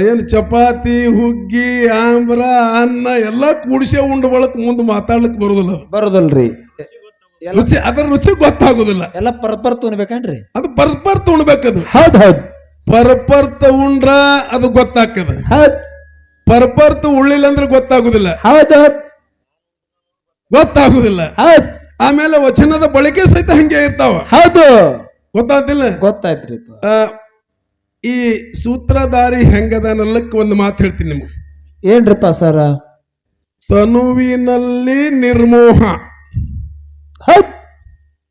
ಏನು ಚಪಾತಿ ಹುಗ್ಗಿ ಆಂಬ್ರ ಅನ್ನ ಎಲ್ಲ ಕೂಡಿಸೇ ಉಂಡ ಬಳಕ ಮುಂದೆ ಮಾತಾಡ್ಲಿಕ್ಕೆ ಬರುದಿಲ್ಲ ಅದು. ಬರೋದಲ್ರಿ. ಎಲ್ಲ ರುಚಿ ಅದರ ರುಚಿ ಗೊತ್ತಾಗುದಿಲ್ಲ. ಎಲ್ಲ ಪರ್ಪರ್ ತುನ್ಬೇಕನ್ರಿ ಅದು ಬರ್ಬರ್ತ ಉಣ್ಬೇಕದು ಹೌದ್ ಹೌದ್. ಪರ್ಪರ್ತ ಉಂಡ್ರ ಅದು ಗೊತ್ತಾಗ್ತದ. ಹೌದ್. ಪರ್ಪರ್ತ ಉಳ್ಳಿಲ್ಲ ಅಂದ್ರೆ ಗೊತ್ತಾಗುದಿಲ್ಲ. ಹೌದ್ ಗೊತ್ತಾಗುದಿಲ್ಲ. ಹೌದ್. ಆಮೇಲೆ ವಚನದ ಬಳಕೆ ಸಹಿತ ಹಂಗೆ ಇರ್ತಾವ. ಹೌದು. ಗೊತ್ತಾತಿಲ್ಲ? ಗೊತ್ತಾಯ್ತ್ರಿ ಆ, ಈ ಸೂತ್ರಧಾರಿ ಹೆಂಗದನಲ್ಲಕ್ಕೆ ಒಂದು ಮಾತು ಹೇಳ್ತೀನಿ ನಿಮ್ಗೆ. ಏನ್ರಪ್ಪ ಸರ? ತನುವಿನಲ್ಲಿ ನಿರ್ಮೋಹ.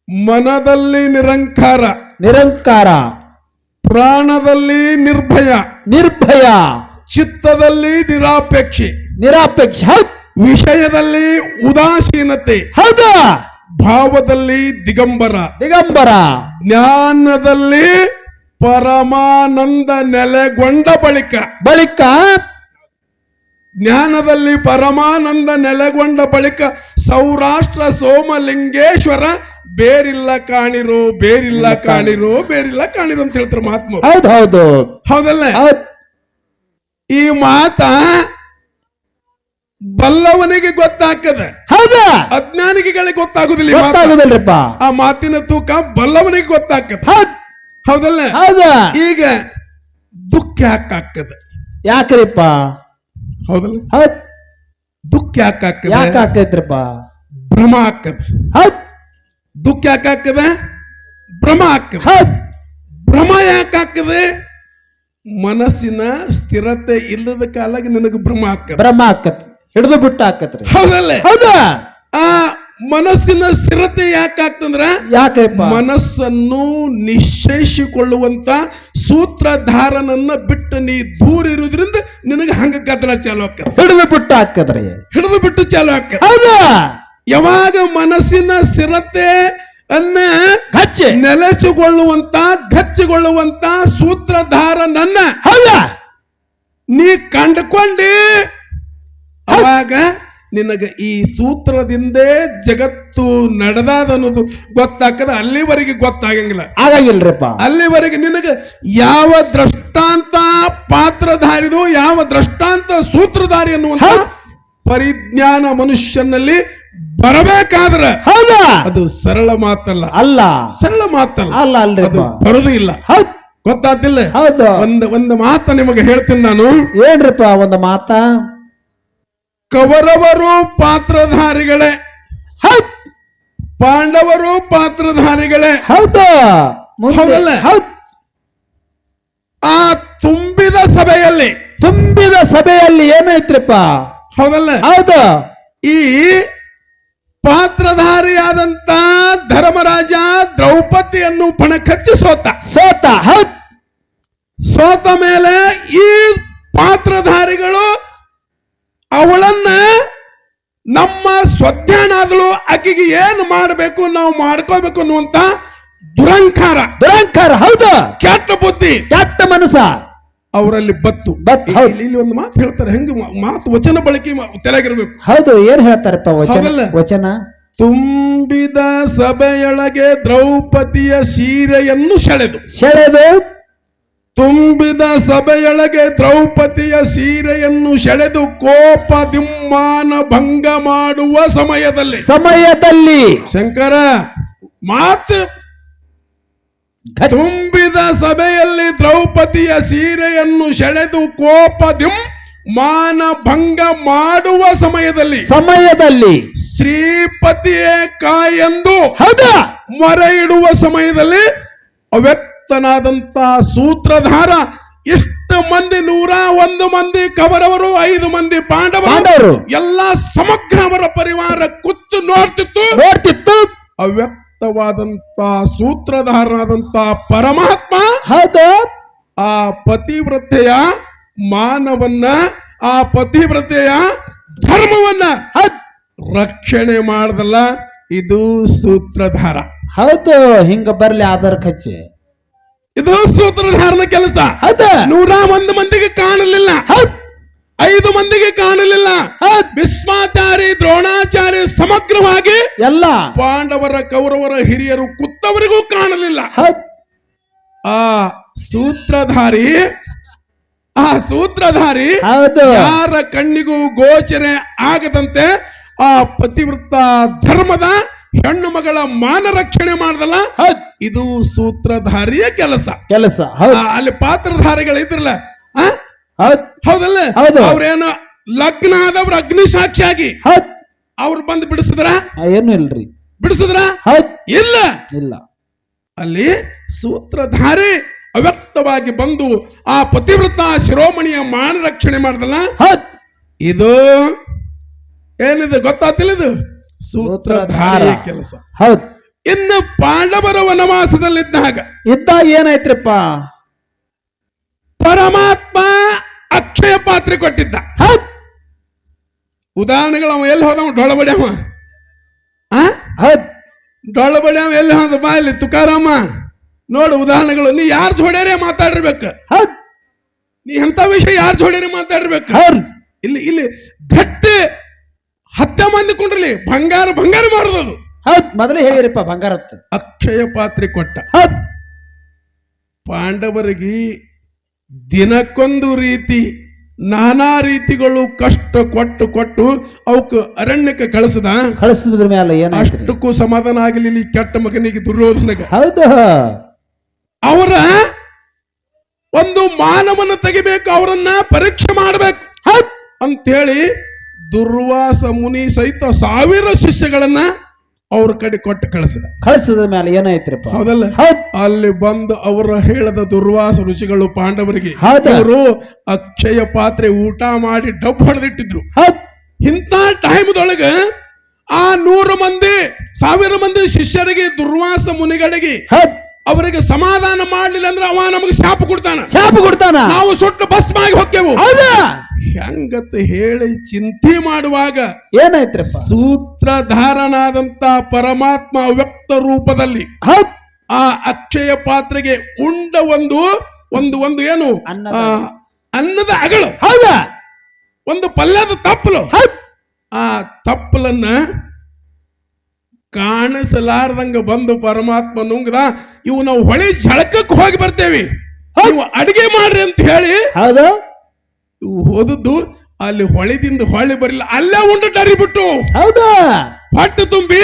ಮನದಲ್ಲಿ ನಿರಂಕಾರ. ನಿರಂಕಾರ. ಪ್ರಾಣದಲ್ಲಿ ನಿರ್ಭಯ. ನಿರ್ಭಯ. ಚಿತ್ತದಲ್ಲಿ ನಿರಾಪೇಕ್ಷೆ. ನಿರಾಪೇಕ್ಷೆ. ವಿಷಯದಲ್ಲಿ ಉದಾಸೀನತೆ. ಹೌದಾ. ಭಾವದಲ್ಲಿ ದಿಗಂಬರ. ದಿಗಂಬರ. ಜ್ಞಾನದಲ್ಲಿ ಪರಮಾನಂದ ನೆಲೆಗೊಂಡ ಬಳಿಕ ಬಳಿಕ ಜ್ಞಾನದಲ್ಲಿ ಪರಮಾನಂದ ನೆಲೆಗೊಂಡ ಬಳಿಕ ಸೌರಾಷ್ಟ್ರ ಸೋಮಲಿಂಗೇಶ್ವರ ಬೇರಿಲ್ಲ ಕಾಣಿರು ಬೇರಿಲ್ಲ ಕಾಣಿರು ಬೇರಿಲ್ಲ ಕಾಣಿರು ಅಂತ ಹೇಳ್ತಾರೆ ಮಹಾತ್ಮ ಹೌದ್ ಹೌದು. ಹೌದಲ್ಲ? ಹೌದ್. ಈ ಮಾತ ಬಲ್ಲವನಿಗೆ ಗೊತ್ತಾಗ್ತದ. ಹೌದಾ. ಅಜ್ಞಾನಿಗಳಿಗೆ ಗೊತ್ತಾಗುದಿಲ್ಲ ಆ ಮಾತಿನ ತೂಕ ಬಲ್ಲವನಿಗೆ ಗೊತ್ತಾಗ್ತದ. ಹೌದಲ್ಲ? ಹೌದ. ಈಗ ದುಃಖ ಯಾಕಾಕದ ಯಾಕ್ರಿಪ್ಪ? ಹೌದಲ್ಲ? ಹೌದ್. ದುಃಖ ಯಾಕಾಗ್ತದ? ಯಾಕ ಆಕೈತ್ರಿಪ್ಪ ಭ್ರಮ ಆಕದ ಹೌದ್. ದುಃಖ ಯಾಕಾಕದ ಭ್ರಮ ಆಕದ ಹೌದ್. ಭ್ರಮ ಯಾಕಾಕದ ಮನಸ್ಸಿನ ಸ್ಥಿರತೆ ಇಲ್ಲದ ಕಾಲಾಗಿ ನಿನಗೆ ಭ್ರಮ ಆಕದ ಭ್ರಮ ಆಕತ್ ಹಿಡಿದು ಬಿಟ್ಟು ಆಕತ್ರಿ ಹೌದಲ್ಲ? ಹೌದಾ. ಆ ಮನಸ್ಸಿನ ಸ್ಥಿರತೆ ಯಾಕಾಗ್ತಂದ್ರ? ಯಾಕಪ್ಪ? ಮನಸ್ಸನ್ನು ನಿಶ್ಚಯಿಸಿಕೊಳ್ಳುವಂತ ಸೂತ್ರಧಾರನನ್ನ ಬಿಟ್ಟು ನೀ ದೂರ ಇರುವುದ್ರಿಂದ ನಿನಗೆ ಹಂಗ ಗದ್ದಲ ಚಾಲು ಹಾಕ ಹಿಡಿದು ಬಿಟ್ಟು ಹಾಕದ್ರೆ. ಹಿಡಿದು ಬಿಟ್ಟು ಚಾಲು ಹಾಕ ಯಾವಾಗ ಮನಸ್ಸಿನ ಸ್ಥಿರತೆ ಅನ್ನ ಗಚ್ಚೆ. ನೆಲೆಸಿಕೊಳ್ಳುವಂತ ಗಚ್ಚಿಗೊಳ್ಳುವಂತ ಸೂತ್ರಧಾರನನ್ನ ಹೌದಾ. ನೀ ಕಂಡುಕೊಂಡಿ. ಅವಾಗ ನಿನಗ ಈ ಸೂತ್ರದಿಂದೇ ಜಗತ್ತು ನಡೆದಾದ ಅನ್ನೋದು ಗೊತ್ತಾಕದ ಅಲ್ಲಿವರೆಗೆ ಗೊತ್ತಾಗಂಗಿಲ್ಲ. ಆಗಂಗಿಲ್ರಿಪ್ಪ. ಅಲ್ಲಿವರೆಗೆ ನಿನಗೆ ಯಾವ ದೃಷ್ಟಾಂತ ಪಾತ್ರಧಾರಿದು ಯಾವ ದೃಷ್ಟಾಂತ ಸೂತ್ರಧಾರಿ ಅನ್ನುವಂತ ಪರಿಜ್ಞಾನ ಮನುಷ್ಯನಲ್ಲಿ ಬರಬೇಕಾದ್ರೆ ಹೌದಾ. ಅದು ಸರಳ ಮಾತಲ್ಲ. ಅಲ್ಲ. ಸರಳ ಮಾತಲ್ಲ. ಅಲ್ಲ ಅಲ್ರಿಪ್ಪ. ಬರುದು ಇಲ್ಲ. ಗೊತ್ತಾದಿಲ್ಲ ಗೊತ್ತಾತಿಲ್ಲ ಹೌದು. ಒಂದು ಒಂದು ಮಾತ ನಿಮಗೆ ಹೇಳ್ತೀನಿ ನಾನು. ಏನ್ರಿಪ್ಪ ಒಂದು ಮಾತ. ಕೌರವರು ಪಾತ್ರಧಾರಿಗಳೇ. ಹೌದ್. ಪಾಂಡವರು ಪಾತ್ರಧಾರಿಗಳೇ. ಹೌದು. ಹೌದಲ್ಲ? ಹೌದ್. ಆ ತುಂಬಿದ ಸಭೆಯಲ್ಲಿ. ತುಂಬಿದ ಸಭೆಯಲ್ಲಿ ಏನೈತ್ರಿಪ್ಪ ಹೌದಲ್ಲ? ಹೌದು. ಈ ಪಾತ್ರಧಾರಿಯಾದಂತ ಧರ್ಮರಾಜ ದ್ರೌಪದಿಯನ್ನು ಪಣಕಚ್ಚಿ ಸೋತ ಸೋತ. ಹೌದ್. ಸೋತ ಮೇಲೆ ಈ ನಮ್ಮ ಸ್ವಧ್ಯಾನಾದಳು ಆಕೆಗೆ ಏನು ಮಾಡಬೇಕು ನಾವು ಮಾಡ್ಕೋಬೇಕು ಅನ್ನುವಂತ ದುರಂಕಾರ. ದುರಂಕಾರ ಹೌದು. ಕೆಟ್ಟ ಬುದ್ಧಿ. ಕೆಟ್ಟ ಮನಸ್ಸ. ಅವರಲ್ಲಿ ಬತ್ತು. ಇಲ್ಲಿ ಒಂದು ಮಾತು ಹೇಳ್ತಾರೆ ಹೆಂಗ ಮಾತು ವಚನ ಬಳಕೆ ತಲೆಗಿರ್ಬೇಕು ಹೌದು ಏನ್ ಹೇಳ್ತಾರಪ್ಪ ವಚನ ವಚನ? ತುಂಬಿದ ಸಭೆಯೊಳಗೆ ದ್ರೌಪದಿಯ ಸೀರೆಯನ್ನು ಸೆಳೆದು. ಸೆಳೆದು ತುಂಬಿದ ಸಭೆಯೊಳಗೆ ದ್ರೌಪದಿಯ ಸೀರೆಯನ್ನು ಸೆಳೆದು ಕೋಪ ದಿಮ್ಮಾನ ಭಂಗ ಮಾಡುವ ಸಮಯದಲ್ಲಿ. ಸಮಯದಲ್ಲಿ. ಶಂಕರ ಮಾತು. ತುಂಬಿದ ಸಭೆಯಲ್ಲಿ ದ್ರೌಪದಿಯ ಸೀರೆಯನ್ನು ಸೆಳೆದು ಕೋಪ ಮಾನ ಭಂಗ ಮಾಡುವ ಸಮಯದಲ್ಲಿ. ಸಮಯದಲ್ಲಿ. ಶ್ರೀಪತಿಯೇ ಕಾಯೆಂದು ಹದ? ಮೊರೆ ಇಡುವ ಸಮಯದಲ್ಲಿ ಅವ್ಯಕ್ತನಾದಂತ ಸೂತ್ರಧಾರ ಇಷ್ಟು ಮಂದಿ ನೂರ ಒಂದು ಮಂದಿ ಕವರವರು ಐದು ಮಂದಿ ಪಾಂಡವರು ಎಲ್ಲ ಸಮಗ್ರ ಅವರ ಪರಿವಾರ ಕುತ್ತು ನೋಡ್ತಿತ್ತು. ನೋಡ್ತಿತ್ತು. ಅವ್ಯಕ್ತವಾದಂತ ಸೂತ್ರಧಾರನಾದಂತ ಪರಮಾತ್ಮ ಹೌದು. ಆ ಪತಿವ್ರತೆಯ ಮಾನವನ್ನ ಆ ಪತಿವ್ರತೆಯ ಧರ್ಮವನ್ನ ರಕ್ಷಣೆ ಮಾಡದಲ್ಲ ಇದು ಸೂತ್ರಧಾರ. ಹೌದು ಹಿಂಗ ಬರ್ಲಿ ಆಧಾರ್ ಖರ್ಚೆ ಇದು ಸೂತ್ರಧಾರನ ಕೆಲಸ. ಹೌದ? ನೂರ ಒಂದು ಮಂದಿಗೆ ಕಾಣಲಿಲ್ಲ. ಹತ್ ಐದು ಮಂದಿಗೆ ಕಾಣಲಿಲ್ಲ. ಭೀಷ್ಮಾಚಾರಿ ದ್ರೋಣಾಚಾರ್ಯ ಸಮಗ್ರವಾಗಿ ಎಲ್ಲ. ಪಾಂಡವರ ಕೌರವರ ಹಿರಿಯರು ಕುತ್ತವರಿಗೂ ಕಾಣಲಿಲ್ಲ. ಹತ್ ಆ ಸೂತ್ರಧಾರಿ ಆ ಸೂತ್ರಧಾರಿ ಯಾರ ಕಣ್ಣಿಗೂ ಗೋಚರೆ ಆಗದಂತೆ ಆ ಪತಿವೃತ್ತ ಧರ್ಮದ ಹೆಣ್ಣು ಮಗಳ ಮಾನ ರಕ್ಷಣೆ ಮಾಡ್ದಲ್ಲ? ಇದು ಸೂತ್ರಧಾರಿಯ ಕೆಲಸ. ಕೆಲಸ. ಅಲ್ಲಿ ಪಾತ್ರಧಾರಿಗಳು ಇದ್ರಲ್ಲ ಆ? ಹೌದ್. ಹೌದಲ್ಲ? ಹೌದು. ಅವ್ರೇನು ಲಗ್ನ ಆದವ್ರ ಅಗ್ನಿ ಸಾಕ್ಷಿಯಾಗಿ ಅವ್ರು ಬಂದು ಬಿಡಿಸಿದ್ರ? ಏನು ಇಲ್ರಿ. ಬಿಡಿಸಿದ್ರ? ಇಲ್ಲ. ಇಲ್ಲ. ಅಲ್ಲಿ ಸೂತ್ರಧಾರಿ ಅವ್ಯಕ್ತವಾಗಿ ಬಂದು ಆ ಪತಿವೃತ್ತ ಶಿರೋಮಣಿಯ ಮಾನ ರಕ್ಷಣೆ ಮಾಡ್ದಲ್ಲ? ಇದು ಏನಿದೆ ಗೊತ್ತಾತಿಲ್ಲ ಇದು? ಸೂತ್ರಧಾರಿಯ ಕೆಲಸ. ಹೌದು. ಇನ್ನು ಪಾಂಡವರ ವನವಾಸದಲ್ಲಿದ್ದಾಗ ಇದ್ದಾಗ ಏನಾಯ್ತ್ರಿಪ್ಪ? ಪರಮಾತ್ಮ ಅಕ್ಷಯ ಪಾತ್ರೆ ಕೊಟ್ಟಿದ್ದ. ಹೌದ್. ಉದಾಹರಣೆಗಳು ಅವ ಎಲ್ಲಿ ಹೋದವ? ಡೊಳಬಡ್ಯಾವ ಆ? ಹೌದ್. ಡೊಳಬಡ್ಯಾವ ಎಲ್ಲಿ ಹೋದ? ಬಾ ಇಲ್ಲಿ ತುಕಾರಾಮ. ನೋಡು ಉದಾಹರಣೆಗಳು. ನೀ ಯಾರ ಜೋಡ್ಯಾರೇ ಮಾತಾಡಿರ್ಬೇಕು? ಹೌದ್. ನೀ ಎಂತ ವಿಷಯ ಯಾರ ಜೋಡ್ಯಾರೆ ಮಾತಾಡಿರ್ಬೇಕು? ಹೌದ್. ಇಲ್ಲಿ ಇಲ್ಲಿ ಗಟ್ಟಿ ಹತ್ತೆ ಮಂದಿ ಕುಂಡ್ರಲಿ ಬಂಗಾರ ಬಂಗಾರ ಮಾಡುದು ಹೌದ್ ಮೊದಲೇ ಹೇಳಿರಿಪ್ಪ ಬಂಗಾರತ್ತ ಅಕ್ಷಯ ಪಾತ್ರೆ ಕೊಟ್ಟ. ಹೌದ್. ಪಾಂಡವರಿಗೆ ದಿನಕ್ಕೊಂದು ರೀತಿ ನಾನಾ ರೀತಿಗಳು ಕಷ್ಟ ಕೊಟ್ಟು ಕೊಟ್ಟು ಅವಕ್ಕೆ ಅರಣ್ಯಕ್ಕೆ ಕಳಿಸದ. ಕಳಿಸಿದ್ರ ಮೇಲೆ ಏನು ಅಷ್ಟಕ್ಕೂ ಸಮಾಧಾನ ಆಗಲಿಲ್ಲ ಈ ಕೆಟ್ಟ ಮಗನಿಗೆ ದುರ್ಯೋಧನಗ. ಹೌದು. ಅವರ ಒಂದು ಮಾನವನ ತೆಗಿಬೇಕು ಅವರನ್ನ ಪರೀಕ್ಷೆ ಮಾಡಬೇಕು ಅಂತ ಅಂತೇಳಿ ದುರ್ವಾಸ ಮುನಿ ಸಹಿತ ಸಾವಿರ ಶಿಷ್ಯಗಳನ್ನ ಅವ್ರ ಕಡೆ ಕೊಟ್ಟು ಕಳಿಸಿದ. ಕಳಿಸಿದ ಮೇಲೆ ಏನಾಯ್ತ್ರಿಪ್ಪ? ಹೌದಲ್ಲ? ಹೌದ್. ಅಲ್ಲಿ ಬಂದು ಅವರ ಹೇಳದ ದುರ್ವಾಸ ಋಷಿಗಳು ಪಾಂಡವರಿಗೆ ಅವರು ಅಕ್ಷಯ ಪಾತ್ರೆ ಊಟ ಮಾಡಿ ಡಬ್ ಹೊಡೆದಿಟ್ಟಿದ್ರು. ಇಂತ ಇಂಥ ಟೈಮ್ದೊಳಗ ಆ ನೂರು ಮಂದಿ ಸಾವಿರ ಮಂದಿ ಶಿಷ್ಯರಿಗೆ ದುರ್ವಾಸ ಮುನಿಗಳಿಗೆ ಅವರಿಗೆ ಸಮಾಧಾನ ಮಾಡ್ಲಿಲ್ಲ ಅಂದ್ರೆ ಅವ ನಮಗೆ ಶಾಪ ಕೊಡ್ತಾನ. ಶಾಪ ಕೊಡ್ತಾನ? ನಾವು ಸುಟ್ಟು ಭಸ್ಮಾಗಿ ಹೋಗ್ತೇವು ಹೌದಾ? ಹೆಂಗತ್ ಹೇಳಿ ಚಿಂತೆ ಮಾಡುವಾಗ ಏನಾಯ್ತ್ರಿಪ್ಪ? ಸೂತ್ರಧಾರನಾದಂತ ಪರಮಾತ್ಮ ವ್ಯಕ್ತ ರೂಪದಲ್ಲಿ ಆ ಅಕ್ಷಯ ಪಾತ್ರೆಗೆ ಉಂಡ ಒಂದು ಒಂದು ಒಂದು ಏನು? ಅನ್ನದ. ಅಗಳು ಹೌದಾ? ಒಂದು ಪಲ್ಯದ ತಪ್ಪಲು. ಆ ತಪ್ಪಲನ್ನ ಕಾಣಿಸಲಾರ್ದಂಗ ಬಂದು ಪರಮಾತ್ಮ ನುಂಗ್ರ ಇವು ನಾವು ಹೊಳೆ ಜಳಕಕ್ಕೆ ಹೋಗಿ ಬರ್ತೇವೆ. ಅಡಿಗೆ ಮಾಡ್ರಿ ಅಂತ ಹೇಳಿ ಹೌದು. ಇವು ಹೋದದ್ದು ಅಲ್ಲಿ ಹೊಳೆದಿಂದ ಹೊಳೆ ಬರಲಿಲ್ಲ. ಅಲ್ಲೇ ಉಂಡು ಡರಿ ಬಿಟ್ಟು. ಹೌದಾ? ಹೊಟ್ಟೆ ತುಂಬಿ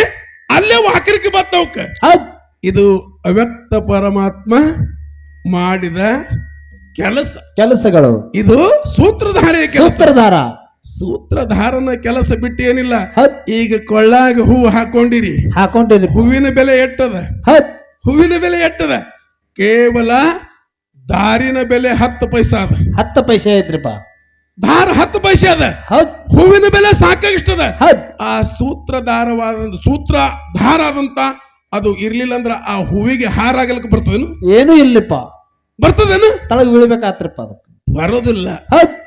ಅಲ್ಲೇ ವಾಕರಿಕೆ ಬರ್ತವಕ್ಕ ಹೌದ್. ಇದು ಅವ್ಯಕ್ತ ಪರಮಾತ್ಮ ಮಾಡಿದ ಕೆಲಸ. ಕೆಲಸಗಳು. ಇದು ಸೂತ್ರಧಾರ ಸೂತ್ರಧಾರ. ಸೂತ್ರಧಾರನ ಕೆಲಸ ಬಿಟ್ಟು ಏನಿಲ್ಲ. ಈಗ ಕೊಳ್ಳಾಗ ಹೂವು ಹಾಕೊಂಡಿರಿ. ಹಾಕೊಂಡಿರಿ. ಹೂವಿನ ಬೆಲೆ ಎಟ್ಟದ? ಹೂವಿನ ಬೆಲೆ ಎಟ್ಟದ? ಕೇವಲ ದಾರಿನ ಬೆಲೆ ಹತ್ತು ಪೈಸಾ ಅದ. ಹತ್ತು ಪೈಸೆ ಐತ್ರಿಪ್ಪ ದಾರ ಹತ್ತು ಪೈಸೆ ಅದ. ಹೌದ್. ಹೂವಿನ ಬೆಲೆ ಸಾಕಾಗಿಷ್ಟದ ಹೌದ್. ಆ ಸೂತ್ರ ದಾರವಾದ ಸೂತ್ರ ಧಾರ ಆದಂತ ಅದು ಇರ್ಲಿಲ್ಲ ಅಂದ್ರ ಆ ಹೂವಿಗೆ ಹಾರ ಆಗಲಿಕ್ಕೆ ಬರ್ತದೇನು? ಏನೂ ಇಲ್ಲಪ್ಪ. ಬರ್ತದೇನು? ತಳಗ್ ಬೀಳ್ಬೇಕಾತ್ರಪ್ಪ ಅದಕ್ಕೆ. ಬರೋದಿಲ್ಲ. ಹೌದ್.